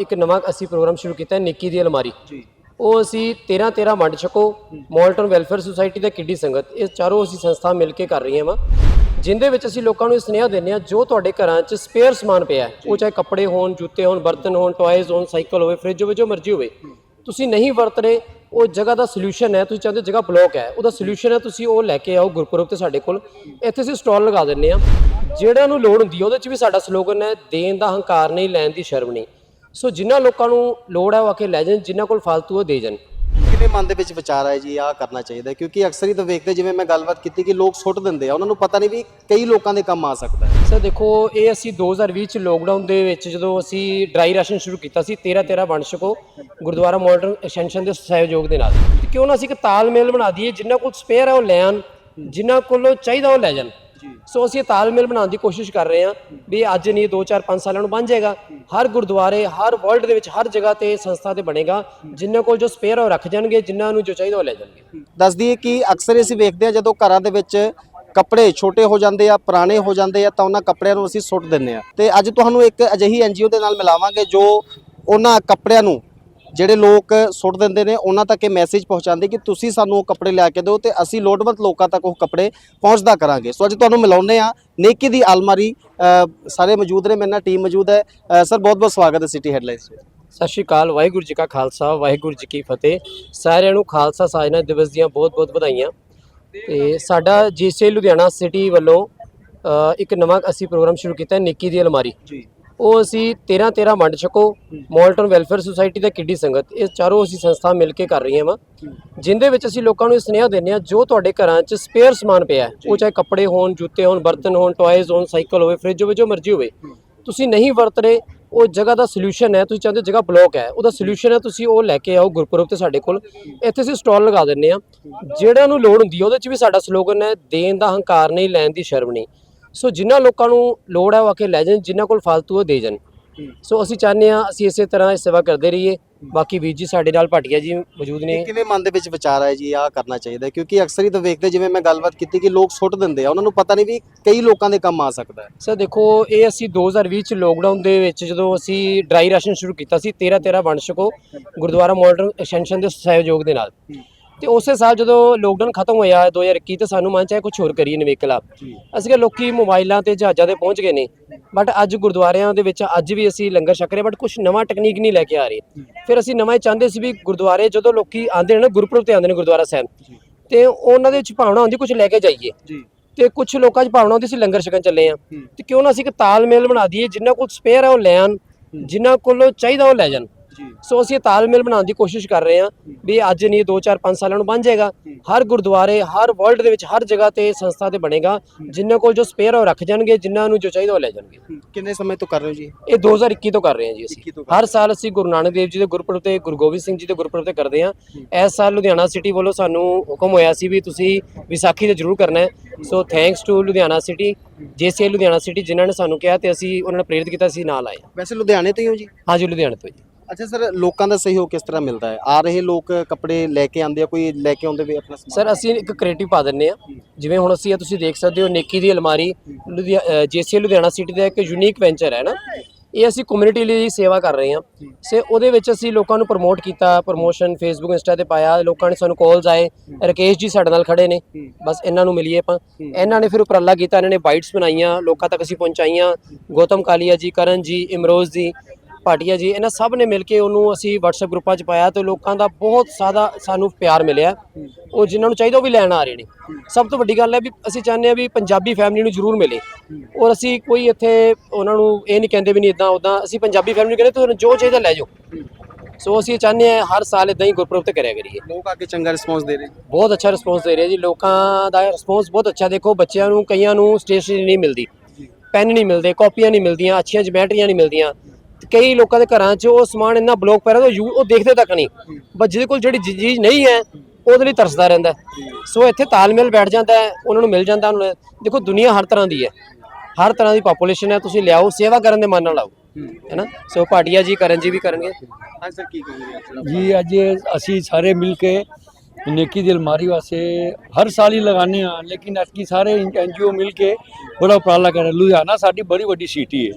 ਇੱਕ ਨਵਾਂ ਅਸੀਂ ਪ੍ਰੋਗਰਾਮ ਸ਼ੁਰੂ ਕੀਤਾ ਹੈ ਨਿੱਕੀ ਦੀ ਅਲਮਾਰੀ। ਜੀ। ਉਹ ਅਸੀਂ 13 13 ਵੰਡ ਛਕੋ ਮੋਲਟਨ ਵੈਲਫੇਅਰ ਸੁਸਾਇਟੀ ਤੇ ਕਿੱਡੀ ਸੰਗਤ। ਇਹ ਚਾਰੋਂ ਅਸੀਂ ਸੰਸਥਾ ਮਿਲ ਕੇ ਕਰ ਰਹੀਆਂ ਵਾ ਜਿੰਦੇ ਵਿੱਚ ਅਸੀਂ ਲੋਕਾਂ ਨੂੰ ਇਹ ਸੁਨੇਹਾ ਦਿੰਦੇ ਆ ਜੋ ਤੁਹਾਡੇ ਘਰਾਂ 'ਚ ਸਪੇਅਰ ਸਮਾਨ ਪਿਆ ਉਹ ਚਾਹੇ ਕੱਪੜੇ ਹੋਣ ਜੁੱਤੇ ਹੋਣ ਬਰਤਨ ਹੋਣ ਟੌਇਜ਼ ਹੋਣ ਸਾਈਕਲ ਹੋਵੇ ਫ੍ਰਿਜ ਹੋਵੇ ਜੋ ਮਰਜ਼ੀ ਹੋਵੇ ਤੁਸੀਂ ਨਹੀਂ ਵਰਤ ਰਹੇ ਉਹ ਜਗ੍ਹਾ ਦਾ ਸੋਲੂਸ਼ਨ ਹੈ ਤੁਸੀਂ ਚਾਹੁੰਦੇ ਜਗ੍ਹਾ ਬਲੌਕ ਹੈ ਉਹਦਾ ਸੋਲੂਸ਼ਨ ਹੈ ਤੁਸੀਂ ਉਹ ਲੈ ਕੇ ਆਓ ਗੁਰਪੁਰਬ ਤੇ ਸਾਡੇ ਕੋਲ। ਇੱਥੇ ਅਸੀਂ ਸਟਾਲ ਲਗਾ ਦਿੰਨੇ ਆ ਜਿਹੜਾ ਨੂੰ ਲੋੜ ਹੁੰਦੀ ਹੈ ਉਹਦੇ 'ਚ ਵੀ ਸਾਡਾ ਸਲੋਗਨ ਹੈ ਦੇਣ ਦਾ ਹੰਕਾਰ ਨਹੀਂ ਲੈਣ ਦੀ ਸ਼ਰਮ ਨਹੀਂ। ਸੋ ਜਿਨ੍ਹਾਂ ਲੋਕਾਂ ਨੂੰ ਲੋੜ ਹੈ ਉਹ ਆ ਕੇ ਲੈ ਜਾਣ ਜਿਨ੍ਹਾਂ ਕੋਲ ਫालतू ਉਹ ਦੇ ਜਾਣ। ਕਿਵੇਂ ਮਨ ਦੇ ਵਿੱਚ ਵਿਚਾਰ ਆਇਆ ਜੀ ਆਹ ਕਰਨਾ ਚਾਹੀਦਾ ਹੈ? ਕਿਉਂਕਿ ਅਕਸਰ ਹੀ ਤਾਂ ਵੇਖਦੇ ਜਿਵੇਂ ਮੈਂ ਗੱਲਬਾਤ ਕੀਤੀ ਕਿ ਲੋਕ ਸੁੱਟ ਦਿੰਦੇ ਆ ਉਹਨਾਂ ਨੂੰ ਪਤਾ ਨਹੀਂ ਵੀ ਕਈ ਲੋਕਾਂ ਦੇ ਕੰਮ ਆ ਸਕਦਾ ਹੈ। ਸਰ ਦੇਖੋ ਇਹ ਅਸੀਂ 2020 ਚ ਲੋਕਡਾਊਨ ਦੇ ਵਿੱਚ ਜਦੋਂ ਅਸੀਂ ਡਰਾਈ ਰਾਸ਼ਨ ਸ਼ੁਰੂ ਕੀਤਾ ਸੀ 13 13 ਵੰਡ ਛਕੋ ਗੁਰਦੁਆਰਾ ਮਾਡਰਨ ਐਕਸਟੈਂਸ਼ਨ ਦੇ ਸਹਿਯੋਗ ਦੇ ਨਾਲ। ਤੇ ਕਿਉਂ ਨਾ ਅਸੀਂ ਇੱਕ ਤਾਲਮੇਲ ਬਣਾ ਦਈਏ ਜਿਨ੍ਹਾਂ ਕੋਲ ਸਪੇਅਰ ਹੈ ਉਹ ਲੈਣ ਜਿਨ੍ਹਾਂ ਕੋਲ ਚਾਹੀਦਾ ਉਹ ਲੈ ਜਾਣ। ਸੋ ਅਸੀਂ ਇਹ ਤਾਲਮੇਲ ਬਣਾਉਣ ਦੀ ਕੋਸ਼ਿਸ਼ ਕਰ ਰਹੇ ਹਾਂ ਵੀ ਅੱਜ ਨਹੀਂ 2 4 5 ਸਾਲਾਂ ਨੂੰ ਬਣ ਜਾਏਗਾ। ਹਰ ਗੁਰਦੁਆਰੇ ਹਰ ਵਰਲਡ ਦੇ ਵਿੱਚ ਹਰ ਜਗ੍ਹਾ ਤੇ ਸੰਸਥਾ ਤੇ ਬਣੇਗਾ ਜਿਨ੍ਹਾਂ ਕੋਲ ਜੋ ਸਪੇਅਰ ਉਹ ਰੱਖ ਜਾਣਗੇ ਜਿਨ੍ਹਾਂ ਨੂੰ ਜੋ ਚਾਹੀਦਾ ਉਹ ਲੈ ਜਾਣਗੇ। ਦੱਸ ਦਈਏ ਕਿ ਅਕਸਰ ਹੀ ਅਸੀਂ ਵੇਖਦੇ ਆ ਜਦੋਂ ਘਰਾਂ ਦੇ ਵਿੱਚ ਕੱਪੜੇ ਛੋਟੇ ਹੋ ਜਾਂਦੇ ਆ ਪੁਰਾਣੇ ਹੋ ਜਾਂਦੇ ਆ ਤਾਂ ਉਹਨਾਂ ਕੱਪੜਿਆਂ ਨੂੰ ਅਸੀਂ ਸੁੱਟ ਦਿੰਨੇ ਆ ਤੇ ਅੱਜ ਤੁਹਾਨੂੰ ਇੱਕ ਅਜਿਹੀ ਐਨਜੀਓ ਦੇ ਨਾਲ ਮਿਲਾਵਾਂਗੇ ਜੋ ਉਹਨਾਂ ਕੱਪੜਿਆਂ ਨੂੰ ਜਿਹੜੇ ਲੋਕ ਸੁੱਟ ਦਿੰਦੇ ਨੇ ਉਹਨਾਂ ਤੱਕ ਇਹ ਮੈਸੇਜ ਪਹੁੰਚਾਉਂਦੇ ਕਿ ਤੁਸੀਂ ਸਾਨੂੰ ਉਹ ਕੱਪੜੇ ਲਿਆ ਕੇ ਦਿਓ ਤੇ ਅਸੀਂ ਲੋੜਵੰਦ ਲੋਕਾਂ ਤੱਕ ਉਹ ਕੱਪੜੇ ਪਹੁੰਚਦਾ ਕਰਾਂਗੇ। ਸੋ ਅੱਜ ਤੁਹਾਨੂੰ ਮਿਲਾਉਂਦੇ ਆ ਨੇਕੀ ਦੀ ਆਲਮਾਰੀ ਅ, ਸਾਰੇ ਮੌਜੂਦ ਨੇ ਮੇਰੇ ਨਾਲ ਟੀਮ ਮੌਜੂਦ ਹੈ। ਸਰ ਬਹੁਤ ਬਹੁਤ ਸਵਾਗਤ ਹੈ ਸਿਟੀ ਹੈਡਲਾਈਨਸ ਵਿੱਚ। ਸਤਿ ਸ਼੍ਰੀ ਅਕਾਲ ਵਾਹਿਗੁਰੂ ਜੀ ਕਾ ਖਾਲਸਾ ਵਾਹਿਗੁਰੂ ਜੀ ਕੀ ਫਤਿਹ। ਸਾਰਿਆਂ ਨੂੰ ਖਾਲਸਾ ਸਾਜਨਾ ਦਿਵਸ ਦੀਆਂ ਬਹੁਤ-ਬਹੁਤ ਵਧਾਈਆਂ। ਤੇ ਸਾਡਾ ਜੀਸੇ ਲੁਧਿਆਣਾ ਸਿਟੀ ਵੱਲੋਂ ਇੱਕ ਨਵਾਂ ਅਸੀਂ ਪ੍ਰੋਗਰਾਮ ਸ਼ੁਰੂ ਕੀਤਾ ਹੈ ਨਿੱਕੀ ਦੀ ਅਲਮਾਰੀ। ਜੀ। ਉਹ ਅਸੀਂ 13 13 ਵੰਡ ਛਕੋ। ਮੋਲਟਨ ਵੈਲਫੇਅਰ ਸੁਸਾਇਟੀ ਤੇ ਕਿੱਡੀ ਸੰਗਤ। ਇਹ ਚਾਰੋਂ ਅਸੀਂ ਸੰਸਥਾ ਮਿਲ ਕੇ ਕਰ ਰਹੀਆਂ ਵਾ। ਜਿੰਦੇ ਵਿੱਚ ਅਸੀਂ ਲੋਕਾਂ ਨੂੰ ਇਹ ਸੁਨੇਹਾ ਦਿੰਦੇ ਆ ਜੋ ਤੁਹਾਡੇ ਘਰਾਂ 'ਚ ਸਪੇਅਰ ਸਮਾਨ ਪਿਆ ਉਹ ਚਾਹੇ ਕੱਪੜੇ ਹੋਣ ਜੁੱਤੇ ਹੋਣ ਬਰਤਨ ਹੋਣ ਟੌਇਜ਼ ਹੋਣ ਸਾਈਕਲ ਹੋਵੇ ਫ੍ਰਿਜ ਹੋਵੇ ਜੋ ਮਰਜ਼ੀ ਹੋਵੇ। ਤੁਸੀਂ ਨਹੀਂ ਵਰਤ ਰਹੇ ਉਹ ਜਗ੍ਹਾ ਦਾ ਸੋਲੂਸ਼ਨ ਹੈ ਤੁਸੀਂ ਚਾਹੁੰਦੇ ਜਗ੍ਹਾ ਬਲੌਕ ਹੈ ਉਹਦਾ ਸੋਲੂਸ਼ਨ ਹੈ ਤੁਸੀਂ ਉਹ ਲੈ ਕੇ ਆਓ ਗੁਰਪੁਰਬ ਤੇ ਸਾਡੇ ਕੋਲ। ਇੱਥੇ ਅਸੀਂ ਸਟਾਲ ਲਗਾ ਦਿੰਨੇ ਆ ਜਿਹੜਾ ਨੂੰ ਲੋੜ ਹੁੰਦੀ ਹੈ ਉਹਦੇ 'ਚ ਵੀ ਸਾਡਾ ਸਲੋਗਨ ਹੈ ਦੇਣ ਦਾ ਹੰਕਾਰ ਨਹੀਂ ਲੈਣ ਦੀ ਸ਼ਰਮ ਨਹੀਂ। ਸੋ ਜਿਨ੍ਹਾਂ ਲੋਕਾਂ ਨੂੰ ਲੋੜ ਹੈ ਉਹ ਆ ਕੇ ਲੈ ਜਾਣ ਜਿਨ੍ਹਾਂ ਕੋਲ ਫालतू ਉਹ ਦੇ ਜਾਣ। ਸੋ ਅਸੀਂ ਚਾਹੁੰਦੇ ਆ ਅਸੀਂ ਇਸੇ ਤਰ੍ਹਾਂ ਇਹ ਸੇਵਾ ਕਰਦੇ ਰਹੀਏ। ਬਾਕੀ ਵੀਰ ਜੀ ਸਾਡੇ ਨਾਲ ਭਾਟੀਆ ਜੀ ਮੌਜੂਦ ਨੇ। ਕਿਵੇਂ ਮਨ ਦੇ ਵਿੱਚ ਵਿਚਾਰ ਆਇਆ ਜੀ ਆਹ ਕਰਨਾ ਚਾਹੀਦਾ? ਕਿਉਂਕਿ ਅਕਸਰ ਹੀ ਤਾਂ ਵੇਖਦੇ ਜਿਵੇਂ ਮੈਂ ਗੱਲਬਾਤ ਕੀਤੀ ਕਿ ਲੋਕ ਸੁੱਟ ਦਿੰਦੇ ਆ ਉਹਨਾਂ ਨੂੰ ਪਤਾ ਨਹੀਂ ਵੀ ਕਈ ਲੋਕਾਂ ਦੇ ਕੰਮ ਆ ਸਕਦਾ ਹੈ। ਸਰ ਦੇਖੋ ਇਹ ਅਸੀਂ 2020 ਚ ਲੋਕਡਾਊਨ ਦੇ ਵਿੱਚ ਜਦੋਂ ਅਸੀਂ ਡਰਾਈ ਰਾਸ਼ਨ ਸ਼ੁਰੂ ਕੀਤਾ ਸੀ 13 13 ਵੰਡ ਛਕੋ ਗੁਰਦੁਆਰਾ ਮਾਡਰਨ ਐਕਸਟੈਂਸ਼ਨ ਦੇ ਸਹਿਯੋਗ ਦੇ ਨਾਲ। ਤੇ ਉਸੇ ਸਾਲ ਜਦੋਂ ਲੋਕਡਾਊਨ ਖਤਮ ਹੋਇਆ 2021 ਤੇ ਸਾਨੂੰ ਮਨ ਚ ਆਇਆ ਕੁਝ ਹੋਰ ਕਰੀਏ ਨਿਵੇਕਲਾ। ਅਸੀਂ ਕਿਹਾ ਲੋਕੀ ਮੋਬਾਈਲਾਂ ਤੇ ਜਹਾਜ਼ਾਂ ਤੇ ਪਹੁੰਚ ਗਏ ਨੇ ਬਟ ਅੱਜ ਗੁਰਦੁਆਰਿਆਂ ਦੇ ਵਿੱਚ ਅੱਜ ਵੀ ਅਸੀਂ ਲੰਗਰ ਛਕ ਰਹੇ ਬਟ ਕੁਝ ਨਵਾਂ ਟੈਕਨੀਕ ਨਹੀਂ ਲੈ ਕੇ ਆ ਰਹੇ। ਫਿਰ ਅਸੀਂ ਨਵਾਂ ਚਾਹੁੰਦੇ ਸੀ ਵੀ ਗੁਰਦੁਆਰੇ ਜਦੋਂ ਲੋਕੀ ਆਉਂਦੇ ਨੇ ਨਾ ਗੁਰਪੁਰਬ ਤੇ ਆਉਂਦੇ ਨੇ ਗੁਰਦੁਆਰਾ ਸਾਹਿਬ ਤੇ ਉਹਨਾਂ ਦੇ ਵਿੱਚ ਭਾਵਨਾ ਹੁੰਦੀ ਕੁਝ ਲੈ ਕੇ ਜਾਈਏ। ਜੀ। ਤੇ ਕੁਝ ਲੋਕਾਂ 'ਚ ਭਾਵਨਾ ਹੁੰਦੀ ਸੀ ਲੰਗਰ ਛਕਣ ਚੱਲੇ ਆ। ਤੇ ਕਿਉਂ ਨਾ ਅਸੀਂ ਇੱਕ ਤਾਲਮੇਲ ਬਣਾ ਦਈਏ ਜਿਨ੍ਹਾਂ ਕੋਲ ਸਪੇਅਰ ਹੈ ਉਹ ਲੈਣ ਜਿਨ੍ਹਾਂ ਕੋਲ ਚਾਹੀਦਾ ਉਹ ਲੈ ਜਾਣ। ਸੋ ਅਸੀਂ ਇਹ ਤਾਲਮੇਲ ਬਣਾਉਣ ਦੀ ਕੋਸ਼ਿਸ਼ ਕਰ ਰਹੇ ਹਾਂ ਵੀ ਅੱਜ ਨਹੀਂ 2 4 5 ਸਾਲਾਂ ਨੂੰ ਬਣ ਜਾਏਗਾ। ਹਰ ਗੁਰਦੁਆਰੇ ਹਰ ਵਰਲਡ ਦੇ ਵਿੱਚ ਹਰ ਜਗ੍ਹਾ ਤੇ ਸੰਸਥਾ ਤੇ ਬਣੇਗਾ। ਜਿਨ੍ਹਾਂ ਕੋਲ ਜੋ ਸਪੇਅਰ ਉਹ ਰੱਖ ਜਾਣਗੇ ਜਿਨ੍ਹਾਂ ਨੂੰ ਜੋ ਚਾਹੀਦਾ ਉਹ ਲੈ ਜਾਣਗੇ। ਕਿੰਨੇ ਸਮੇਂ ਤੋਂ ਕਰ ਰਹੇ ਹੋ ਜੀ? ਇਹ 2021 ਤੋਂ ਕਰ ਰਹੇ ਹਾਂ ਜੀ ਅਸੀਂ। 21 ਤੋਂ ਹਰ ਸਾਲ ਅਸੀਂ ਗੁਰੂ ਨਾਨਕ ਦੇਵ ਜੀ ਦੇ ਗੁਰਪੁਰਬ ਤੇ ਗੁਰੂ ਗੋਬਿੰਦ ਸਿੰਘ ਜੀ ਦੇ ਗੁਰਪੁਰਬ ਤੇ ਕਰਦੇ ਹਾਂ। ਇਸ ਸਾਲ ਲੁਧਿਆਣਾ ਸਿਟੀ ਵੱਲੋਂ ਸਾਨੂੰ ਹੁਕਮ ਹੋਇਆ ਸੀ ਵੀ ਤੁਸੀਂ ਵਿਸਾਖੀ ਤੇ ਜ਼ਰੂਰ ਕਰਨਾ ਹੈ। So thanks to Ludhiana city JCA Ludhiana city ਜਿਨ੍ਹਾਂ ਨੇ ਸਾਨੂੰ ਕਿਹਾ ਤੇ ਅਸੀਂ ਉਹਨਾਂ ਨੇ ਪ੍ਰੇਰਿਤ ਕੀਤਾ ਸੀ ਨਾਲ ਆਏ ਵੈਸੇ ਲੁਧਿਆਣੇ ਤੋਂ ਹੀ ਹੋ ਜੀ? ਹਾਂਜੀ ਲੁਧਿਆਣੇ ਤੋਂ ਜੀ ਅੱਛਾ ਸਰ, ਲੋਕਾਂ ਦਾ ਸਹਿਯੋਗ ਕਿਸ ਤਰ੍ਹਾਂ ਮਿਲਦਾ ਹੈ? ਆ ਰਹੇ ਲੋਕ ਕੱਪੜੇ ਲੈ ਕੇ ਆਉਂਦੇ ਆ, ਕੋਈ ਲੈ ਕੇ ਆਉਂਦੇ ਵੀ ਆਪਣਾ ਸਮਾਨ? ਸਰ, ਅਸੀਂ ਇੱਕ ਕ੍ਰੀਏਟਿਵ ਪਾ ਦਿੰਨੇ ਆ। ਜਿਵੇਂ ਹੁਣ ਅਸੀਂ ਇਹ ਤੁਸੀਂ ਦੇਖ ਸਕਦੇ ਹੋ ਨੇਕੀ ਦੀ ਅਲਮਾਰੀ ਜੇਸੀਏ ਲੁਧਿਆਣਾ ਸਿਟੀ ਦਾ ਇੱਕ ਯੂਨੀਕ ਵੈਂਚਰ ਹੈ ਨਾ। ਇਹ ਅਸੀਂ ਕਮਿਊਨਿਟੀ ਲਈ ਸੇਵਾ ਕਰ ਰਹੇ ਹਾਂ। ਸੇ ਉਹਦੇ ਵਿੱਚ ਅਸੀਂ ਲੋਕਾਂ ਨੂੰ ਪ੍ਰਮੋਟ ਕੀਤਾ ਪ੍ਰਮੋਸ਼ਨ ਫੇਸਬੁੱਕ ਇੰਸਟਾ ਤੇ ਪਾਇਆ। ਲੋਕਾਂ ਨੇ ਸਾਨੂੰ ਕਾਲਸ ਆਏ। ਰਕੇਸ਼ ਜੀ ਸਾਡੇ ਨਾਲ ਖੜੇ ਨੇ। ਬਸ ਇਹਨਾਂ ਨੂੰ ਮਿਲੀਏ ਆਪਾਂ। ਇਹਨਾਂ ਨੇ ਫਿਰ ਉਪਰਾਲਾ ਕੀਤਾ, ਇਹਨਾਂ ਨੇ ਬਾਈਟਸ ਬਣਾਈਆਂ। ਲੋਕਾਂ ਤੱਕ ਅਸੀਂ ਪਹੁੰਚਾਈਆਂ। ਗੌਤਮ ਕਾਲੀਆ ਜੀ, ਕਰਨ ਜੀ, ਇਮਰੋਜ਼ ਜੀ ਭਾਟੀਆ ਜੀ। ਇਹਨਾਂ ਸਭ ਨੇ ਮਿਲ ਕੇ ਉਹਨੂੰ ਅਸੀਂ WhatsApp ਗਰੁੱਪਾਂ 'ਚ ਪਾਇਆ ਤੇ ਲੋਕਾਂ ਦਾ ਬਹੁਤ ਜ਼ਿਆਦਾ ਸਾਨੂੰ ਪਿਆਰ ਮਿਲਿਆ। ਉਹ ਜਿਨ੍ਹਾਂ ਨੂੰ ਚਾਹੀਦਾ ਉਹ ਵੀ ਲੈਣ ਆ ਰਹੇ ਨੇ। ਸਭ ਤੋਂ ਵੱਡੀ ਗੱਲ ਹੈ ਵੀ ਅਸੀਂ ਚਾਹੁੰਦੇ ਹਾਂ ਵੀ ਪੰਜਾਬੀ ਫੈਮਿਲੀ ਨੂੰ ਜ਼ਰੂਰ ਮਿਲੇ। ਔਰ ਅਸੀਂ ਕੋਈ ਇੱਥੇ ਉਹਨਾਂ ਨੂੰ ਇਹ ਨਹੀਂ ਕਹਿੰਦੇ ਵੀ ਨਹੀਂ ਇਦਾਂ ਉਦਾਂ ਅਸੀਂ ਪੰਜਾਬੀ ਫੈਮਿਲੀ ਨੂੰ ਕਹਿੰਦੇ ਤੁਹਾਨੂੰ ਜੋ ਚਾਹੀਦਾ ਲੈ ਜਾਓ। ਸੋ ਅਸੀਂ ਚਾਹੁੰਦੇ ਹਾਂ ਹਰ ਸਾਲ ਇਦਾਂ ਹੀ ਗੁਰਪੁਰਬ ਤੇ ਕਰਿਆ ਕਰੀਏ। ਲੋਕ ਆ ਕੇ ਚੰਗਾ ਰਿਸਪੌਂਸ ਦੇ ਰਹੇ ਬਹੁਤ ਅੱਛਾ ਰਿਸਪੌਂਸ ਦੇ ਰਹੇ ਜੀ। ਲੋਕਾਂ ਦਾ ਰਿਸਪੌਂਸ ਬਹੁਤ ਅੱਛਾ। ਦੇਖੋ ਬੱਚਿਆਂ ਨੂੰ ਕਈਆਂ ਨੂੰ ਸਟੇਸ਼ਨਰੀ ਨਹੀਂ ਮਿਲਦੀ। ਪੈਨ ਨਹੀਂ ਮਿਲਦੇ ਕਾਪੀਆਂ ਨਹੀਂ ਮਿਲਦੀਆਂ ਅੱਛੀਆਂ ਜਮੈਟਰੀਆਂ ਨਹੀਂ ਮਿਲਦੀਆਂ। ਕਈ ਲੋਕਾਂ ਦੇ ਘਰਾਂ 'ਚ ਉਹ ਸਮਾਨ ਇੰਨਾ ਬਲੌਕ ਪੈ ਰਿਹਾ ਉਹ ਯੂ- ਉਹ ਦੇਖਦੇ ਤੱਕ ਨਹੀਂ। ਬਸ ਜਿਹਦੇ ਕੋਲ ਜਿਹੜੀ ਚੀ- ਚੀਜ਼ ਨਹੀਂ ਹੈ ਉਹਦੇ ਲਈ ਤਰਸਦਾ ਰਹਿੰਦਾ ਹੈ। ਸੋ ਇੱਥੇ ਤਾਲਮੇਲ ਬੈਠ ਜਾਂਦਾ ਹੈ ਉਹਨਾਂ ਨੂੰ ਮਿਲ ਜਾਂਦਾ ਉਹਨਾਂ ਨੂੰ ਦੇਖੋ ਦੁਨੀਆ ਹਰ ਤਰ੍ਹਾਂ ਦੀ ਹੈ। ਹਰ ਤਰ੍ਹਾਂ ਦੀ ਪਾਪੂਲੇਸ਼ਨ ਹੈ ਤੁਸੀਂ ਲਿਆਓ ਸੇਵਾ ਕਰਨ ਦੇ ਮਨ ਨਾਲ ਆਓ। ਹੈਨਾ ਸੋ ਭਾਟੀਆ ਜੀ ਕਰਨ ਜੀ ਵੀ ਕਰਨਗੇ। ਹਾਂ ਸਰ ਕੀ ਕਹੋਗੇ ਜੀ ਅੱਜ ਅਸੀਂ ਸਾਰੇ ਮਿਲ ਕੇ ਨੇਕੀ ਦੀ ਅਲਮਾਰੀ ਵਾਸਤੇ ਹਰ ਸਾਲ ਹੀ ਲਗਾਉਂਦੇ ਆ ਲੇਕਿਨ ਐਤਕੀ ਸਾਰੇ ਐਨਜੀਓ ਮਿਲ ਕੇ ਬੜਾ ਉਪਰਾਲਾ ਕਰ ਰਹੇ। ਲੁਧਿਆਣਾ ਸਾਡੀ ਬੜੀ ਵੱਡੀ ਸਿਟੀ ਹੈ।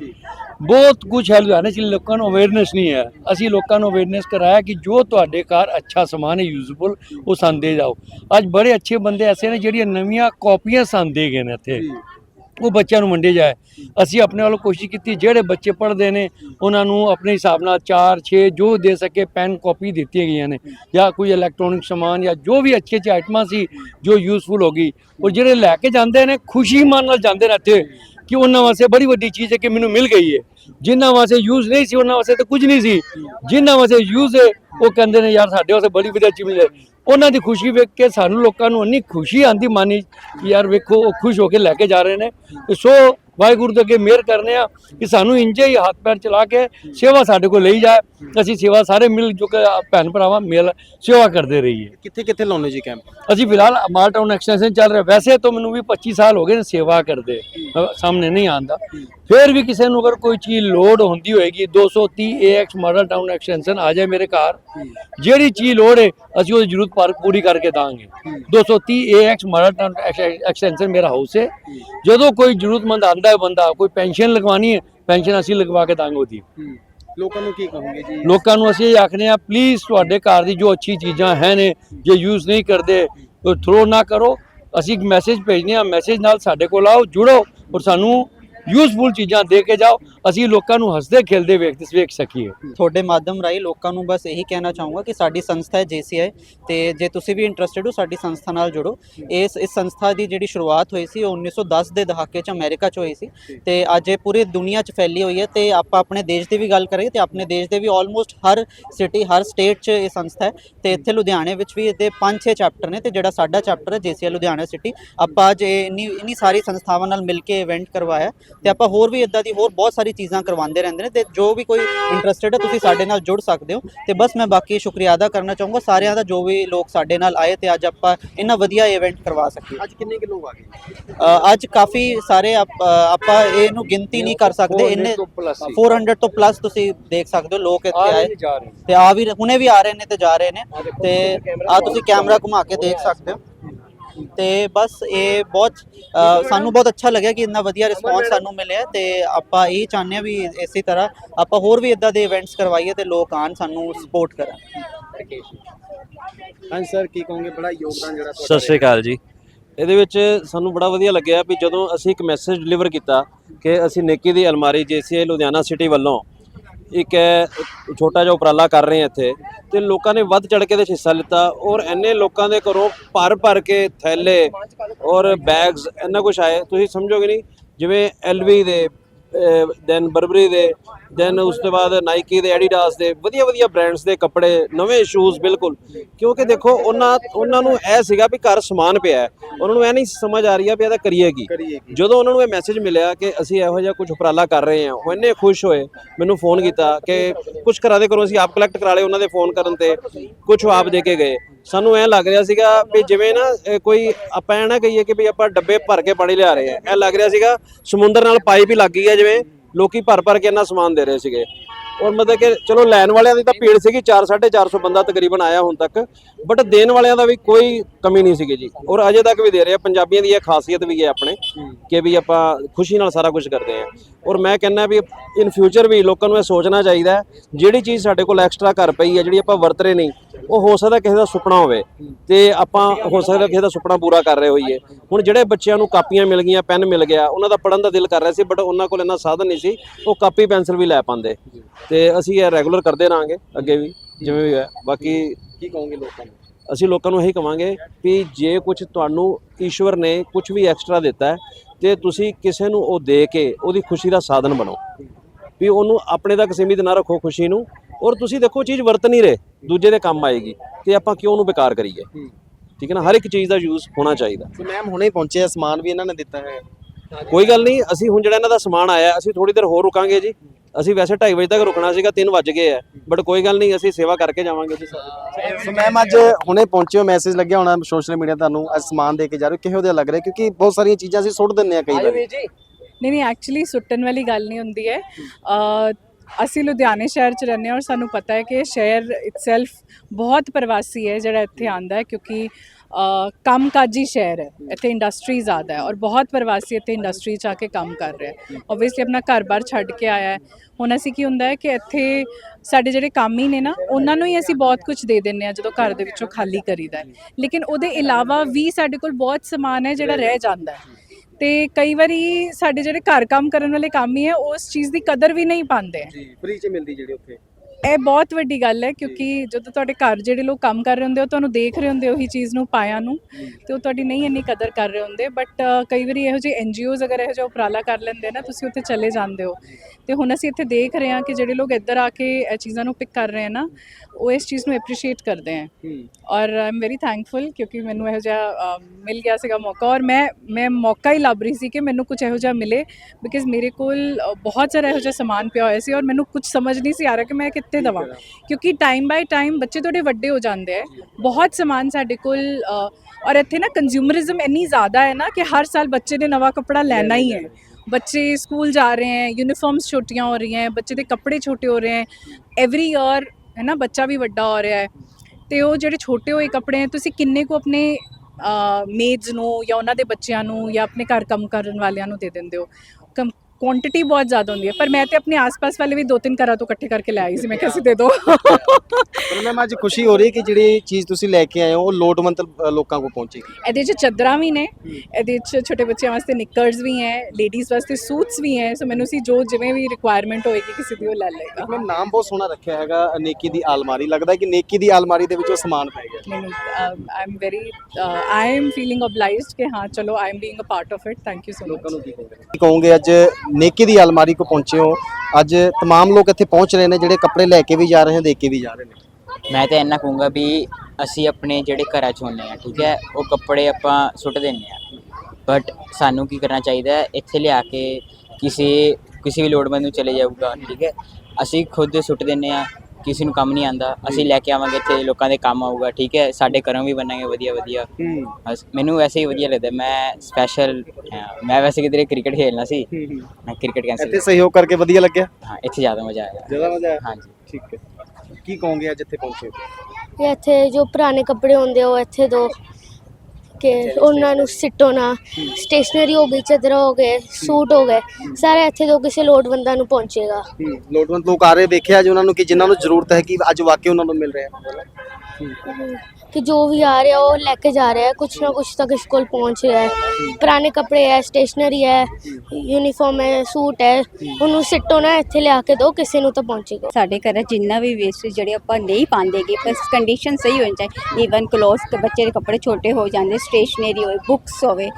ਬਹੁਤ ਕੁਝ ਹੈ ਲੁਧਿਆਣੇ 'ਚ ਲੋਕਾਂ ਨੂੰ ਅਵੇਅਰਨੈਸ ਨਹੀਂ ਹੈ। ਅਸੀਂ ਲੋਕਾਂ ਨੂੰ ਅਵੇਅਰਨੈਸ ਕਰਾਇਆ ਕਿ ਜੋ ਤੁਹਾਡੇ ਘਰ ਅੱਛਾ ਸਮਾਨ ਹੈ ਯੂਜ਼ਫੁਲ ਉਹ ਸਾਨੂੰ ਦੇ ਜਾਓ। ਅੱਜ ਬੜੇ ਅੱਛੇ ਬੰਦੇ ਐਸੇ ਨੇ ਜਿਹੜੀਆਂ ਨਵੀਆਂ ਕਾਪੀਆਂ ਸਾਨੂੰ ਦੇ ਗਏ ਨੇ ਇੱਥੇ। ਉਹ ਬੱਚਿਆਂ ਨੂੰ ਵੰਡੇ ਜਾਏ। ਅਸੀਂ ਆਪਣੇ ਵੱਲੋਂ ਕੋਸ਼ਿਸ਼ ਕੀਤੀ ਜਿਹੜੇ ਬੱਚੇ ਪੜ੍ਹਦੇ ਨੇ ਉਹਨਾਂ ਨੂੰ ਆਪਣੇ ਹਿਸਾਬ ਨਾਲ 4 6 ਜੋ ਦੇ ਸਕੇ ਪੈਨ ਕਾਪੀ ਦਿੱਤੀਆਂ ਗਈਆਂ ਨੇ। ਜਾਂ ਕੋਈ ਇਲੈਕਟ੍ਰੋਨਿਕ ਸਮਾਨ ਜਾਂ ਜੋ ਵੀ ਅੱਛੇ ਅੱਛੇ ਆਈਟਮਾਂ ਸੀ ਜੋ ਯੂਜ਼ਫੁਲ ਹੋ ਗਈ। ਔਰ ਜਿਹੜੇ ਲੈ ਕੇ ਜਾਂਦੇ ਨੇ ਖੁਸ਼ੀ ਮਨ ਨਾਲ ਜਾਂਦੇ ਨੇ ਇੱਥੇ। ਕਿ ਉਹਨਾਂ ਵਾਸਤੇ ਬੜੀ ਵੱਡੀ ਚੀਜ਼ ਹੈ ਕਿ ਮੈਨੂੰ ਮਿਲ ਗਈ ਹੈ। ਜਿਨ੍ਹਾਂ ਵਾਸਤੇ ਯੂਜ਼ ਨਹੀਂ ਸੀ, ਉਹਨਾਂ ਵਾਸਤੇ ਤਾਂ ਕੁਝ ਨਹੀਂ ਸੀ। ਜਿਨ੍ਹਾਂ ਵਾਸਤੇ ਯੂਜ਼ ਹੈ, ਉਹ ਕਹਿੰਦੇ ਨੇ, ਯਾਰ, ਸਾਡੇ ਵਾਸਤੇ ਬੜੀ ਵਧੀਆ ਚੀਜ਼ ਮਿਲੇ ਉਹਨਾਂ ਦੀ ਖੁਸ਼ੀ ਵੇਖ ਕੇ ਸਾਨੂੰ ਲੋਕਾਂ ਨੂੰ ਇੰਨੀ ਖੁਸ਼ੀ ਆਂਦੀ ਮਾਨੀ ਕਿ ਯਾਰ, ਵੇਖੋ, ਉਹ ਖੁਸ਼ ਹੋ ਕੇ ਲੈ ਕੇ ਜਾ ਰਹੇ ਨੇ। ਸੋ ਵਾਹਿਗੁਰੂ ਦੇ ਅੱਗੇ ਮਿਹਰ ਕਰਨੇ ਆ ਕਿ ਸਾਨੂੰ ਇੰਜੇ ਹੀ ਹੱਥ ਪੈਰ ਚਲਾ ਕੇ ਸੇਵਾ ਸਾਡੇ ਕੋਲ ਲਈ ਜਾਏ। ਅਸੀਂ ਸੇਵਾ ਸਾਰੇ ਮਿਲ ਜੁ ਕੇ ਭੈਣ ਭਰਾਵਾਂ ਮਿਲ ਸੇਵਾ ਕਰਦੇ ਰਹੀਏ। ਕਿੱਥੇ ਕਿੱਥੇ ਲਾਉਣੇ ਜੀ ਕੈਂਪ ਅਸੀਂ ਫਿਲਹਾਲ ਮਾਲ ਟਾਊਨ ਐਕਸਟੈਂਸ਼ਨ ਚੱਲ ਰਿਹਾ। ਵੈਸੇ ਤਾਂ ਮੈਨੂੰ ਵੀ 25 ਸਾਲ ਹੋ ਗਏ ਨੇ ਸੇਵਾ ਕਰਦੇ ਸਾਹਮਣੇ ਨਹੀਂ ਆਂਦਾ ਫਿਰ ਵੀ ਕਿਸੇ ਨੂੰ ਅਗਰ ਕੋਈ ਚੀਜ਼ ਲੋਡ ਹੁੰਦੀ ਹੋਏਗੀ 230 AX ਮਾਡਲ ਟਾਊਨ ਐਕਸਟੈਂਸ਼ਨ ਆ ਜਾਏ ਮੇਰੇ ਘਰ। ਜਿਹੜੀ ਚੀਜ਼ ਲੋੜ ਹੈ ਅਸੀਂ ਉਹਦੀ ਜ਼ਰੂਰਤ ਪਰ ਪੂਰੀ ਕਰਕੇ ਦਾਂਗੇ। 230 AX ਮਾਡਲ ਟਾਊਨ ਐਕਸਟੈਂਸ਼ਨ ਮੇਰਾ ਹਾਊਸ ਹੈ ਜਦੋਂ ਕੋਈ ਜ਼ਰੂਰਤਮੰਦ ਆਂਦਾ ਹੈ ਬੰਦਾ ਕੋਈ ਪੈਨਸ਼ਨ ਲਗਵਾਣੀ ਹੈ ਪੈਨਸ਼ਨ ਅਸੀਂ ਲਗਵਾ ਕੇ ਦਾਂਗੇ ਉਹਦੀ। ਲੋਕਾਂ ਨੂੰ ਕੀ ਕਹੋਗੇ ਜੀ? ਲੋਕਾਂ ਨੂੰ ਅਸੀਂ ਇਹ ਆਖਦੇ ਆ ਪਲੀਜ਼ ਤੁਹਾਡੇ ਘਰ ਦੀ ਜੋ ਅੱਛੀ ਚੀਜ਼ਾਂ ਹੈ ਨੇ ਜੇ ਯੂਜ਼ ਨਹੀਂ ਕਰਦੇ ਉਹ ਥਰੋ ਨਾ ਕਰੋ। ਅਸੀਂ ਇੱਕ ਮੈਸੇਜ ਭੇਜਨੇ ਆ ਮੈਸੇਜ ਨਾਲ ਸਾਡੇ ਕੋਲ ਆਓ ਜੁੜੋ ਔਰ ਸਾਨੂੰ ਯੂਜ਼ਫੁਲ ਚੀਜ਼ਾਂ ਦੇ ਕੇ ਜਾਓ। ਅਸੀਂ ਲੋਕਾਂ ਨੂੰ ਹੱਸਦੇ ਖੇਲਦੇ ਵੇਖ ਵੇਖ ਸਕੀਏ। ਤੁਹਾਡੇ ਮਾਧਿਅਮ ਰਾਹੀਂ ਲੋਕਾਂ ਨੂੰ ਬਸ ਇਹੀ ਕਹਿਣਾ ਚਾਹੂੰਗਾ ਕਿ ਸਾਡੀ ਸੰਸਥਾ ਹੈ JCI ਤੇ ਜੇ ਤੁਸੀਂ ਵੀ ਇੰਟਰਸਟਿਡ ਹੋ ਸਾਡੀ ਸੰਸਥਾ ਨਾਲ ਜੁੜੋ। ਇਸ ਇਸ ਸੰਸਥਾ ਦੀ ਜਿਹੜੀ ਸ਼ੁਰੂਆਤ ਹੋਈ ਸੀ ਉਹ 1910 ਦੇ ਦਹਾਕੇ 'ਚ ਅਮਰੀਕਾ 'ਚ ਹੋਈ ਸੀ ਤੇ ਅੱਜ ਇਹ ਪੂਰੀ ਦੁਨੀਆ 'ਚ ਫੈਲੀ ਹੋਈ ਹੈ ਤੇ ਆਪਾਂ ਆਪਣੇ ਦੇਸ਼ ਦੀ ਵੀ ਗੱਲ ਕਰੀਏ ਤੇ ਆਪਣੇ ਦੇਸ਼ ਦੇ ਵੀ ਆਲਮੋਸਟ ਹਰ ਸਿਟੀ ਹਰ ਸਟੇਟ 'ਚ ਇਹ ਸੰਸਥਾ ਹੈ ਤੇ ਇੱਥੇ ਲੁਧਿਆਣੇ ਵਿੱਚ ਵੀ ਇਹਦੇ 5-6 ਚੈਪਟਰ ਨੇ ਤੇ ਜਿਹੜਾ ਸਾਡਾ ਚੈਪਟਰ ਹੈ JCI ਲੁਧਿਆਣਾ ਸਿਟੀ ਆਪਾਂ ਅੱਜ ਇਹ ਇੰਨੀ ਇੰਨੀ ਸਾਰੀ ਸੰਸਥਾਵਾਂ ਨਾਲ ਮਿਲ ਕੇ ਇਵੈਂਟ ਕਰਵਾਇਆ ਤੇ ਆਪਾਂ ਹੋਰ ਵੀ ਇਦਾਂ ਦੀ ਹੋਰ ਬਹੁਤ ਸਾਰੀ ਚੀਜ਼ਾਂ ਕਰਵਾਉਂਦੇ ਰਹਿੰਦੇ ਨੇ ਤੇ ਜੋ ਵੀ ਕੋਈ ਇੰਟਰਸਟਿਡ ਹੈ ਤੁਸੀਂ ਸਾਡੇ ਨਾਲ ਜੁੜ ਸਕਦੇ ਹੋ। ਤੇ ਬਸ ਮੈਂ ਬਾਕੀ ਸ਼ੁਕਰੀਆ ਅਦਾ ਕਰਨਾ ਚਾਹੂੰਗਾ। ਸਾਰਿਆਂ ਦਾ ਜੋ ਵੀ ਲੋਕ ਸਾਡੇ ਨਾਲ ਆਏ ਤੇ ਅੱਜ ਆਪਾਂ ਇੰਨਾ ਵਧੀਆ ਇਵੈਂਟ ਕਰਵਾ ਸਕੀਏ। ਅੱਜ ਕਿੰਨੇ ਕਿ ਲੋਕ ਆ ਗਏ? ਅੱਜ ਕਾਫੀ ਸਾਰੇ ਆਪ- ਇਹਨੂੰ ਗਿਣਤੀ ਨਹੀਂ ਕਰ ਸਕਦੇ। ਇੰਨੇ 400 ਤੋਂ ਪਲੱਸ ਤੁਸੀਂ ਦੇਖ ਸਕਦੇ ਹੋ ਲੋਕ ਇੱਥੇ ਆਏ। ਤੇ ਆ ਵੀ ਹੁਣੇ ਵੀ ਆ ਰਹੇ ਨੇ ਤੇ ਜਾ ਰਹੇ ਨੇ। ਤੇ ਆ ਤੁਸੀਂ ਕੈਮਰਾ ਘੁਮਾ ਕੇ ਦੇਖ ਸਕਦੇ ਹੋ। ਤੇ ਬਸ ਇਹ ਬਹੁਤ ਸਾਨੂੰ ਬਹੁਤ ਅੱਛਾ ਲੱਗਿਆ ਕਿ ਇੰਨਾ ਵਧੀਆ ਰਿਸਪੌਂਸ ਸਾਨੂੰ ਮਿਲਿਆ ਤੇ ਆਪਾਂ ਇਹ ਚਾਹੁੰਦੇ ਹਾਂ ਵੀ ਇਸੇ ਤਰ੍ਹਾਂ ਆਪਾਂ ਹੋਰ ਵੀ ਇਦਾਂ ਦੇ ਇਵੈਂਟਸ ਕਰਵਾਈਏ ਤੇ ਲੋਕ ਆਣ ਸਾਨੂੰ ਸਪੋਰਟ ਕਰਨ। ਹਾਂਜੀ ਸਰ ਕੀ ਕਹੋਗੇ? ਬੜਾ ਯੋਗਦਾਨ ਜਿਹੜਾ ਸਤਿ ਸ਼੍ਰੀ ਅਕਾਲ ਜੀ। ਇਹਦੇ ਵਿੱਚ ਸਾਨੂੰ ਬੜਾ ਵਧੀਆ ਲੱਗਿਆ ਵੀ ਜਦੋਂ ਅਸੀਂ ਇੱਕ ਮੈਸੇਜ ਡਿਲੀਵਰ ਕੀਤਾ ਕਿ ਅਸੀਂ ਨੇਕੀ ਦੀ ਅਲਮਾਰੀ ਜੇਸੀਏ ਲੁਧਿਆਣਾ ਸਿਟੀ ਵੱਲੋਂ ਇੱਕ ਹੈ, ਛੋਟਾ ਜਿਹਾ ਉਪਰਾਲਾ ਕਰ ਰਹੇ ਹਾਂ ਇੱਥੇ। ਤੇ ਲੋਕਾਂ ਨੇ ਵੱਧ ਚੜ ਕੇ ਦੇ ਹਿੱਸਾ ਲਿੱਤਾ ਔਰ ਇੰਨੇ ਲੋਕਾਂ ਦੇ ਘਰੋਂ ਭਰ ਭਰ ਕੇ ਥੈਲੇ ਔਰ ਬੈਗਸ ਇੰਨਾ ਕੁਝ ਆਏ ਤੁਸੀਂ ਸਮਝੋਗੇ ਨਹੀਂ, ਜਿਵੇਂ ਐਲਵੀ ਦੇ ਦੈਨ ਬਰਬਰੀ ਦੇ ਦੈਨ ਉਸ ਤੋਂ ਬਾਅਦ ਨਾਈਕੀ ਦੇ ਐਡੀਡਾਸ ਦੇ ਵਧੀਆ ਵਧੀਆ ਬ੍ਰਾਂਡਸ ਦੇ ਕੱਪੜੇ ਨਵੇਂ ਸ਼ੂਜ਼ ਬਿਲਕੁਲ। ਕਿਉਂਕਿ ਦੇਖੋ ਉਹਨਾਂ ਉਹਨਾਂ ਨੂੰ ਇਹ ਸੀਗਾ ਵੀ ਘਰ ਸਮਾਨ ਪਿਆ ਹੈ। ਉਹਨਾਂ ਨੂੰ ਇਹ ਨਹੀਂ ਸਮਝ ਆ ਰਹੀ ਆ ਵੀ ਇਹਦਾ ਕਰੀਏ ਕੀ। ਜਦੋਂ ਉਹਨਾਂ ਨੂੰ ਇਹ ਮੈਸੇਜ ਮਿਲਿਆ ਕਿ ਅਸੀਂ ਇਹੋ ਜਿਹਾ ਕੁਝ ਉਪਰਾਲਾ ਕਰ ਰਹੇ ਹਾਂ ਉਹ ਇੰਨੇ ਖੁਸ਼ ਹੋਏ ਮੈਨੂੰ ਫੋਨ ਕੀਤਾ ਕਿ ਕੁਝ ਕਰਾ ਦੇ ਕਰੋ ਅਸੀਂ ਆਪ ਕਲੈਕਟ ਕਰਾ ਲਏ ਉਹਨਾਂ ਦੇ ਫੋਨ ਕਰਨ ਤੇ ਕੁਝ ਆਪ ਦੇ ਕੇ ਗਏ। ਸਾਨੂੰ ਐ ਲੱਗ ਰਿਹਾ ਸੀਗਾ ਵੀ ਜਿਵੇਂ ਨਾ ਇਹ ਕੋਈ ਆਪਾਂ ਐ ਨਾ ਕਹੀਏ ਕਿ ਵੀ ਆਪਾਂ ਡੱਬੇ ਭਰ ਕੇ ਪਾਣੀ ਲਿਆ ਰਹੇ ਆ ਇਹ ਲੱਗ ਰਿਹਾ ਸੀਗਾ ਸਮੁੰਦਰ ਨਾਲ ਪਾਈਪ ਹੀ ਲੱਗ ਗਈ ਹੈ ਜਿਵੇਂ। ਲੋਕੀ ਭਰ ਭਰ ਕੇ ਇੰਨਾ ਸਮਾਨ ਦੇ ਰਹੇ ਸੀਗੇ। ਔਰ ਮਤਲਬ ਕਿ ਚਲੋ ਲੈਣ ਵਾਲਿਆਂ ਦੀ ਤਾਂ ਭੀੜ ਸੀਗੀ 4 450 ਬੰਦਾ ਤਕਰੀਬਨ ਆਇਆ ਹੁਣ ਤੱਕ ਬਟ ਦੇਣ ਵਾਲਿਆਂ ਦਾ ਵੀ ਕੋਈ ਕਮੀ ਨਹੀਂ ਸੀਗੀ ਜੀ। ਔਰ ਅਜੇ ਤੱਕ ਵੀ ਦੇ ਰਹੇ ਆ, ਪੰਜਾਬੀਆਂ ਦੀ ਇਹ ਖਾਸੀਅਤ ਵੀ ਹੈ ਆਪਣੇ, ਕਿ ਵੀ ਆਪਾਂ ਖੁਸ਼ੀ ਨਾਲ ਸਾਰਾ ਕੁਝ ਕਰਦੇ ਆ। ਔਰ ਮੈਂ ਕਹਿੰਦਾ ਵੀ ਇਨ ਫਿਊਚਰ ਵੀ ਲੋਕਾਂ ਨੂੰ ਇਹ ਸੋਚਣਾ ਚਾਹੀਦਾ ਜਿਹੜੀ ਚੀਜ਼ ਸਾਡੇ ਕੋਲ ਐਕਸਟਰਾ ਘਰ ਪਈ ਹੈ, ਜਿਹੜੀ ਆਪਾਂ ਵਰਤ ਰਹੇ ਨਹੀਂ ਉਹ ਹੋ ਸਕਦਾ ਕਿਸੇ ਦਾ ਸੁਪਨਾ ਹੋਵੇ ਤੇ ਆਪਾਂ ਹੋ ਸਕਦਾ ਕਿਸੇ ਦਾ ਸੁਪਨਾ ਪੂਰਾ ਕਰ ਰਹੇ ਹੋਈਏ। ਹੁਣ ਜਿਹੜੇ ਬੱਚਿਆਂ ਨੂੰ ਕਾਪੀਆਂ ਮਿਲ ਗਈਆਂ ਪੈਨ ਮਿਲ ਗਿਆ ਉਹਨਾਂ ਦਾ ਪੜਨ ਦਾ ਦਿਲ ਕਰ ਰਿਹਾ ਸੀ ਬਟ ਉਹਨਾਂ ਕੋਲ ਇੰਨਾ ਸਾਧਨ ਨਹੀਂ ਸੀ ਉਹ ਕਾਪੀ ਪੈਨਸਲ ਵੀ ਲੈ ਪਾਉਂਦੇ। ਤੇ ਅਸੀਂ ਇਹ ਰੈਗੂਲਰ ਕਰਦੇ ਰਹਾਂਗੇ ਅੱਗੇ ਵੀ ਜਿਵੇਂ ਵੀ ਹੈ ਬਾਕੀ ਕੀ ਕਹੋਗੇ ਲੋਕਾਂ ਨੂੰ? ਅਸੀਂ ਲੋਕਾਂ ਨੂੰ ਇਹੀ ਕਵਾਂਗੇ ਵੀ ਜੇ ਕੁਝ ਤੁਹਾਨੂੰ ਈਸ਼ਵਰ ਨੇ ਕੁਝ ਵੀ ਐਕਸਟਰਾ ਦਿੱਤਾ ਤੇ ਤੁਸੀਂ ਕਿਸੇ ਨੂੰ ਉਹ ਦੇ ਕੇ ਉਹਦੀ ਖੁਸ਼ੀ ਦਾ ਸਾਧਨ ਬਣੋ। ਵੀ ਉਹਨੂੰ ਆਪਣੇ ਤੱਕ ਸੀਮਿਤ ਨਾ ਰੱਖੋ ਖੁਸ਼ੀ ਨੂੰ ਔਰ ਤੁਸੀਂ ਦੇਖੋ ਚੀਜ਼ ਵਰਤ ਨਹੀਂ ਰਹੇ। ਦੂਜੇ ਦੇ ਕੰਮ ਆਏਗੀ ਤੇ ਆਪਾਂ ਕਿਉਂ ਉਹਨੂੰ ਬੇਕਾਰ ਕਰੀਏ? ਠੀਕ ਹੈ ਨਾ? ਹਰ ਇੱਕ ਚੀਜ਼ ਦਾ ਯੂਜ਼ ਹੋਣਾ ਚਾਹੀਦਾ। ਸੋ ਮੈਮ ਹੁਣੇ ਪਹੁੰਚੇ ਆ ਸਮਾਨ ਵੀ ਇਹਨਾਂ ਨੇ ਦਿੱਤਾ ਹੈ। ਕੋਈ ਗੱਲ ਨਹੀਂ ਅਸੀਂ ਹੁਣ ਜਿਹੜਾ ਇਹਨਾਂ ਦਾ ਸਮਾਨ ਆਇਆ ਅਸੀਂ ਥੋੜੀ ਦੇਰ ਹੋਰ ਰੁਕਾਂਗੇ ਜੀ। ਅਸੀਂ ਵੈਸੇ 2:30 ਵਜੇ ਤੱਕ ਰੁਕਣਾ ਸੀਗਾ 3 ਵੱਜ ਗਏ ਆ। ਬਟ ਕੋਈ ਗੱਲ ਨਹੀਂ ਅਸੀਂ ਸੇਵਾ ਕਰਕੇ ਜਾਵਾਂਗੇ ਜੀ। ਸੋ ਮੈਮ ਅੱਜ ਹੁਣੇ ਪਹੁੰਚੇ ਹੋ ਮੈਸੇਜ ਲੱਗਿਆ ਹੋਣਾ ਸੋਸ਼ਲ ਮੀਡੀਆ ਤੁਹਾਨੂੰ ਅੱਜ ਸਮਾਨ ਦੇ ਕੇ ਜਾ ਰਹੇ ਹੋ ਕਿਹੋ ਜਿਹਾ ਲੱਗ ਰਿਹਾ? ਕਿਉਂਕਿ ਬਹੁਤ ਸਾਰੀਆਂ ਚੀਜ਼ਾਂ ਅਸੀਂ ਸੁੱਟ ਦਿੰਦੇ ਆ ਕਈ ਵਾਰ। ਨਹੀਂ ਨਹੀਂ ਐਕਚੁਅਲੀ ਸੁੱਟਣ ਵਾਲੀ ਗੱਲ ਨਹੀਂ ਹੁੰਦੀ ਹੈ। ਅ ਅਸੀਂ ਲੁਧਿਆਣੇ ਸ਼ਹਿਰ 'ਚ ਰਹਿੰਦੇ ਹਾਂ ਔਰ ਸਾਨੂੰ ਪਤਾ ਹੈ ਕਿ ਸ਼ਹਿਰ ਇਟਸੈਲਫ ਬਹੁਤ ਪ੍ਰਵਾਸੀ ਹੈ ਜਿਹੜਾ ਇੱਥੇ ਆਂਦਾ ਹੈ ਕਿਉਂਕਿ ਅ, ਕੰਮਕਾਜੀ ਸ਼ਹਿਰ ਹੈ ਇੱਥੇ ਇੰਡਸਟਰੀ ਜ਼ਿਆਦਾ ਹੈ ਔਰ ਬਹੁਤ ਪ੍ਰਵਾਸੀ ਇੱਥੇ ਇੰਡਸਟਰੀ 'ਚ ਆ ਕੇ ਕੰਮ ਕਰ ਰਿਹਾ ਹੈ। ਓਬਵੀਅਸਲੀ ਆਪਣਾ ਘਰ-ਬਾਰ ਛੱਡ ਕੇ ਆਇਆ ਹੈ। ਹੁਣ ਅਸੀਂ ਕੀ ਹੁੰਦਾ ਹੈ ਕਿ ਇੱਥੇ ਸਾਡੇ ਜਿਹੜੇ ਕੰਮ ਹੀ ਨੇ ਨਾ ਉਹਨਾਂ ਨੂੰ ਹੀ ਅਸੀਂ ਬਹੁਤ ਕੁਝ ਦੇ ਦਿੰਨੇ ਆ ਜਦੋਂ ਘਰ ਦੇ ਵਿੱਚੋਂ ਖਾਲੀ ਕਰੀਦਾ ਹੈ। ਲੇਕਿਨ ਉਹਦੇ ਇਲਾਵਾ ਵੀ ਸਾਡੇ ਕੋਲ ਬਹੁਤ ਸਮਾਨ ਹੈ ਜਿਹੜਾ ਰਹਿ ਜਾਂਦਾ ਹੈ। ਤੇ ਕਈ ਵਾਰੀ ਸਾਡੇ ਜਿਹੜੇ ਘਰ ਕੰਮ ਕਰਨ ਵਾਲੇ ਕਾਮੀ ਹੈ ਉਸ ਚੀਜ਼ ਦੀ ਕਦਰ ਵੀ ਨਹੀਂ ਪਾਉਂਦੇ। ਜੀ ਫ੍ਰੀ ਚ ਮਿਲਦੀ ਜਿਹੜੀ ਉੱਥੇ? ਇਹ ਬਹੁਤ ਵੱਡੀ ਗੱਲ ਹੈ ਕਿਉਂਕਿ ਜਦੋਂ ਤੁਹਾਡੇ ਘਰ ਜਿਹੜੇ ਲੋਕ ਕੰਮ ਕਰ ਰਹੇ ਹੁੰਦੇ ਉਹ ਤੁਹਾਨੂੰ ਦੇਖ ਰਹੇ ਹੁੰਦੇ ਉਹੀ ਚੀਜ਼ ਨੂੰ ਪਾਇਆ ਨੂੰ ਤੇ ਉਹ ਤੁਹਾਡੀ ਨਹੀਂ ਇੰਨੀ ਕਦਰ ਕਰ ਰਹੇ ਹੁੰਦੇ। ਬਟ ਕਈ ਵਾਰੀ ਇਹੋ ਜਿਹੇ ਐਨਜੀਓਜ਼ ਅਗਰ ਇਹੋ ਜਿਹਾ ਉਪਰਾਲਾ ਕਰ ਲੈਂਦੇ ਨਾ ਤੁਸੀਂ ਉੱਥੇ ਚਲੇ ਜਾਂਦੇ ਹੋ। ਤੇ ਹੁਣ ਅਸੀਂ ਇੱਥੇ ਦੇਖ ਰਹੇ ਹਾਂ ਕਿ ਜਿਹੜੇ ਲੋਕ ਇੱਧਰ ਆ ਕੇ ਇਹ ਚੀਜ਼ਾਂ ਨੂੰ ਪਿਕ ਕਰ ਰਹੇ ਹਨ ਨਾ ਉਹ ਇਸ ਚੀਜ਼ ਨੂੰ ਐਪਰੀਸ਼ੀਏਟ ਕਰਦੇ ਹੈ। ਔਰ ਆਈ ਐਮ ਵੈਰੀ ਥੈਂਕਫੁਲ ਕਿਉਂਕਿ ਮੈਨੂੰ ਇਹੋ ਜਿਹਾ ਮਿਲ ਗਿਆ ਸੀਗਾ ਮੌਕਾ। ਔਰ ਮੈਂ ਮੈਂ ਮੌਕਾ ਹੀ ਲੱਭ ਰਹੀ ਸੀ ਕਿ ਮੈਨੂੰ ਕੁਝ ਇਹੋ ਜਿਹਾ ਮਿਲੇ ਬਿਕਾਜ਼ ਮੇਰੇ ਕੋਲ ਬਹੁਤ ਸਾਰਾ ਇਹੋ ਜਿਹਾ ਸਮਾਨ ਪਿਆ ਹੋਇਆ ਸੀ। ਔਰ ਮੈਨੂੰ ਕੁਝ ਸਮਝ ਨਹੀਂ ਸੀ ਆ ਰਿਹਾ ਕਿ ਮੈਂ ਕਿੱਥੇ ਦਵਾਂ। ਕਿਉਂਕਿ ਟਾਈਮ ਬਾਈ ਟਾਈਮ ਬੱਚੇ ਤੁਹਾਡੇ ਵੱਡੇ ਹੋ ਜਾਂਦੇ ਆ ਬਹੁਤ ਸਮਾਨ ਸਾਡੇ ਕੋਲ ਔਰ ਇੱਥੇ ਨਾ ਕੰਜ਼ਿਊਮਰਿਜ਼ਮ ਇੰਨੀ ਜ਼ਿਆਦਾ ਹੈ ਨਾ ਕਿ ਹਰ ਸਾਲ ਬੱਚੇ ਨੇ ਨਵਾਂ ਕੱਪੜਾ ਲੈਣਾ ਹੀ ਹੈ। ਬੱਚੇ ਸਕੂਲ ਜਾ ਰਹੇ ਹੈ ਯੂਨੀਫਾਰਮਸ ਛੋਟੀਆਂ ਹੋ ਰਹੀਆਂ ਹੈ ਬੱਚੇ ਦੇ ਕੱਪੜੇ ਛੋਟੇ ਹੋ ਰਹੇ ਹੈ। ਐਵਰੀ ਈਅਰ ਹੈ ਨਾ ਬੱਚਾ ਵੀ ਵੱਡਾ ਹੋ ਰਿਹਾ ਹੈ। ਤੇ ਉਹ ਜਿਹੜੇ ਛੋਟੇ ਹੋਏ ਕੱਪੜੇ ਹੈ ਤੁਸੀਂ ਕਿੰਨੇ ਕੁ ਆਪਣੇ ਮੇਡਸ ਨੂੰ ਜਾਂ ਉਹਨਾਂ ਦੇ ਬੱਚਿਆਂ ਨੂੰ ਜਾਂ ਆਪਣੇ ਘਰ ਕੰਮ ਕਰਨ ਵਾਲਿਆਂ ਨੂੰ ਦੇ ਦਿੰਦੇ ਹੋ? ਕੁਆਂਟੀਟੀ ਬਹੁਤ ਜ਼ਿਆਦਾ ਹੁੰਦੀ ਹੈ। ਪਰ ਮੈਂ ਤੇ ਆਪਣੇ ਆਸ-ਪਾਸ ਵਾਲੇ ਵੀ ਦੋ ਤਿੰਨ ਘਰਾਂ ਤੋਂ ਇਕੱਠੇ ਕਰਕੇ ਲੈ ਆਈ ਸੀ। ਮੈਂ ਕਿਹਾ ਸੀ ਦੇ ਦਿਓ ਪਰ ਮੈਮ ਅੱਜ ਖੁਸ਼ੀ ਹੋ ਰਹੀ ਹੈ ਕਿ ਜਿਹੜੀ ਚੀਜ਼ ਤੁਸੀਂ ਲੈ ਕੇ ਆਏ ਹੋ ਉਹ ਲੋੜਵੰਦ ਲੋਕਾਂ ਕੋਲ ਪਹੁੰਚੇਗੀ ਇਹਦੇ 'ਚ ਚਾਦਰਾਂ ਵੀ ਨੇ। ਇਹਦੇ 'ਚ ਛੋਟੇ ਬੱਚਿਆਂ ਵਾਸਤੇ ਨਿੱਕਰਸ ਵੀ ਹੈ ਲੇਡੀਜ਼ ਵਾਸਤੇ ਸੂਟਸ ਵੀ ਹੈ। ਸੋ ਮੈਨੂੰ ਸੀ ਜੋ ਜਿਵੇਂ ਵੀ ਰਿਕੁਆਇਰਮੈਂਟ ਹੋਏਗੀ ਕਿਸੇ ਦੀ ਉਹ ਲੈ ਲਏਗਾ। ਮੈਮ ਨਾਮ ਬਹੁਤ ਸੋਹਣਾ ਰੱਖਿਆ ਹੈਗਾ ਨੇਕੀ ਦੀ ਆਲਮਾਰੀ ਲੱਗਦਾ ਕਿ ਨੇਕੀ ਦੀ ਆਲਮਾਰੀ ਦੇ ਵਿੱਚ ਉਹ ਸਮਾਨ ਪੈ ਗਿਆ। ਨਹੀਂ I am very I am feeling obliged ਕਿ ਹਾਂ ਚਲੋ I am being a part of it thank you so much ਕੀ ਕਹੋਗੇ ਅੱਜ ਨੇਕੀ ਦੀ ਆਲਮਾਰੀ ਕੋ ਪਹੁੰਚੇ ਹੋ ਅੱਜ तमाम ਲੋਕ ਇੱਥੇ ਪਹੁੰਚ ਰਹੇ ਨੇ ਜਿਹੜੇ ਕੱਪੜੇ ਲੈ ਕੇ ਵੀ ਜਾ ਰਹੇ ਨੇ ਦੇ ਕੇ ਵੀ ਜਾ ਰਹੇ ਨੇ ਮੈਂ ਤਾਂ ਇੰਨਾ ਕਹੂੰਗਾ ਵੀ ਅਸੀਂ ਆਪਣੇ ਜਿਹੜੇ ਘਰਾਂ 'ਚ ਹੁੰਦੇ ਆ ਠੀਕ ਹੈ ਉਹ ਕੱਪੜੇ ਆਪਾਂ ਸੁੱਟ ਦਿੰਦੇ ਆ ਬਟ ਸਾਨੂੰ ਕੀ ਕਰਨਾ ਚਾਹੀਦਾ ਹੈ ਇੱਥੇ ਲਿਆ ਕੇ ਕਿਸੇ ਕਿਸੇ ਵੀ ਲੋੜਵੰਦ ਨੂੰ ਚਲੇ ਜਾਊਗਾ ਠੀਕ ਹੈ ਅਸੀਂ ਖੁਦ ਸੁੱਟ ਦਿੰਦੇ ਆ ਕਿਸੇ ਨੂੰ ਕੰਮ ਨਹੀਂ ਆਂਦਾ ਅਸੀਂ ਲੈ ਕੇ ਆਵਾਂਗੇ ਇੱਥੇ ਲੋਕਾਂ ਦੇ ਕੰਮ ਆਊਗਾ ਠੀਕ ਹੈ ਸਾਡੇ ਘਰੋਂ ਵੀ ਬਣਾਂਗੇ ਵਧੀਆ ਵਧੀਆ। ਬਸ ਮੈਨੂੰ ਵੈਸੇ ਹੀ ਵਧੀਆ ਲੱਗਦਾ ਮੈਂ ਸਪੈਸ਼ਲ ਮੈਂ ਵੈਸੇ ਕਿਧਰੇ ਕ੍ਰਿਕਟ ਖੇਲਣਾ ਸੀ ਮੈਂ ਕ੍ਰਿਕਟ ਕੈਂਸਲ ਇੱਥੇ ਸਹਿਯੋਗ ਕਰਕੇ ਵਧੀਆ ਲੱਗਿਆ? ਹਾਂ ਇੱਥੇ ਜ਼ਿਆਦਾ ਮਜ਼ਾ ਆਇਆ। ਜ਼ਿਆਦਾ ਮਜ਼ਾ ਆਇਆ? ਹਾਂਜੀ। ਠੀਕ ਹੈ। ਕੀ ਕਹੋਗੇ ਅੱਜ ਇੱਥੇ ਪਹੁੰਚੇ ਹੋ ਤੇ ਇੱਥੇ ਜੋ ਪੁਰਾਣੇ ਕੱਪੜੇ ਹੁੰਦੇ ਉਹ ਇੱਥੇ ਦੋ। ਕਿ ਉਹਨਾਂ ਨੂੰ ਸਿੱਟੋ ਨਾ। ਸਟੇਸ਼ਨਰੀ ਹੋ ਗਈ ਚਾਦਰਾਂ ਹੋ ਗਏ ਸੂਟ ਹੋ ਗਏ ਸਾਰੇ ਇੱਥੇ ਦੋ ਕਿਸੇ ਲੋੜਵੰਦਾਂ ਨੂੰ ਪਹੁੰਚੇਗਾ। ਲੋੜਵੰਦ ਲੋਕ ਆ ਰਹੇ ਵੇਖਿਆ ਜੀ ਉਹਨਾਂ ਨੂੰ ਕਿ ਜਿਨ੍ਹਾਂ ਨੂੰ ਜ਼ਰੂਰਤ ਹੈ ਕਿ ਅੱਜ ਵਾਕਈ ਉਹਨਾਂ ਨੂੰ ਮਿਲ ਰਿਹਾ ਹੈ। ਕਿ ਜੋ ਵੀ ਆ ਰਿਹਾ ਉਹ ਲੈ ਕੇ ਜਾ ਰਿਹਾ ਕੁਛ ਨਾ ਕੁਛ ਤਾਂ ਕਿਸੇ ਕੋਲ ਪਹੁੰਚ ਰਿਹਾ ਹੈ। ਪੁਰਾਣੇ ਕੱਪੜੇ ਹੈ ਸਟੇਸ਼ਨਰੀ ਹੈ ਯੂਨੀਫਾਰਮ ਹੈ ਸੂਟ ਹੈ। ਉਹਨੂੰ ਸਿੱਟੋ ਨਾ, ਇੱਥੇ ਲਿਆ ਕੇ ਦੋ ਕਿਸੇ ਨੂੰ ਤਾਂ ਪਹੁੰਚੇਗਾ ਸਾਡੇ ਘਰ ਜਿੰਨਾ ਵੀ ਵੇਸਟ ਜਿਹੜੇ ਆਪਾਂ ਨਹੀਂ ਪਾਉਂਦੇਗੇ ਬਸ ਕੰਡੀਸ਼ਨ ਸਹੀ ਹੋਣੀ ਚਾਹੀਦੀ ਈਵਨ ਕਲੋਥ ਬੱਚੇ ਦੇ ਕੱਪੜੇ ਛੋਟੇ ਹੋ ਜਾਂਦੇ ਸਟੇਸ਼ਨਰੀ ਹੋਵੇ ਬੁੱਕਸ ਹੋਵੇ।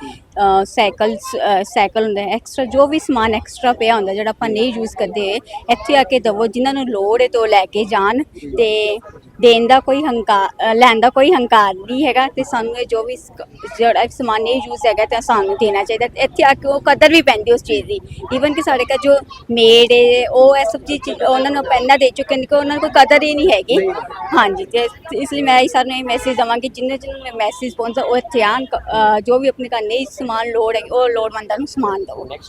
ਸਾਈਕਲ ਸਾਈਕਲ ਹੁੰਦਾ ਐਕਸਟਰਾ ਜੋ ਵੀ ਸਮਾਨ ਐਕਸਟਰਾ ਪਿਆ ਹੁੰਦਾ ਜਿਹੜਾ ਆਪਾਂ ਨਹੀਂ ਯੂਜ਼ ਕਰਦੇ ਇੱਥੇ ਆ ਕੇ ਦਵੋ ਜਿਨ੍ਹਾਂ ਨੂੰ ਲੋੜ ਹੈ ਤੋਂ ਲੈ ਕੇ ਜਾਣ ਤੇ ਦੇਣ ਦਾ ਕੋਈ ਹੰਕਾਰ ਲੈਣ ਦਾ ਕੋਈ ਹੰਕਾਰ ਨਹੀਂ ਹੈਗਾ ਤੇ ਸਾਨੂੰ ਇਹ ਜੋ ਵੀ ਜਿਹੜਾ ਸਮਾਨ ਨਹੀਂ ਯੂਜ਼ ਹੈਗਾ ਤੇ ਸਾਨੂੰ ਦੇਣਾ ਚਾਹੀਦਾ ਇੱਥੇ ਆ ਕੇ ਉਹ ਕਦਰ ਵੀ ਪੈਂਦੀ ਉਸ ਚੀਜ਼ ਦੀ। ਈਵਨ ਕਿ ਸਾਡੇ ਘਰ ਜੋ ਮੇਡ ਹੈ ਉਹ ਇਹ ਸਭ ਚੀਜ਼ ਉਹਨਾਂ ਨੂੰ ਪਹਿਲਾਂ ਦੇ ਚੁੱਕੇ ਨੇ ਕਿ ਉਹਨਾਂ ਨੂੰ ਕੋਈ ਕਦਰ ਹੀ ਨਹੀਂ ਹੈਗੀ। ਹਾਂਜੀ ਤੇ ਇਸ ਲਈ ਮੈਂ ਇਹ ਸਾਰਿਆਂ ਨੂੰ ਇਹ ਮੈਸੇਜ ਦਵਾਂਗੀ ਜਿੰਨੇ ਜਿਹਨੂੰ ਮੈਸੇਜ ਪਹੁੰਚਾ ਉਹ ਇੱਥੇ ਕ- ਅ, ਜੋ ਵੀ ਆਪਣੇ ਘਰ ਨਹੀਂ ਸਮਾਨ ਲੋੜ ਹੈ ਉਹ ਲੋੜਵੰਦਾਂ ਨੂੰ ਸਮਾਨ ਦਿਓ ਥੈਂਕ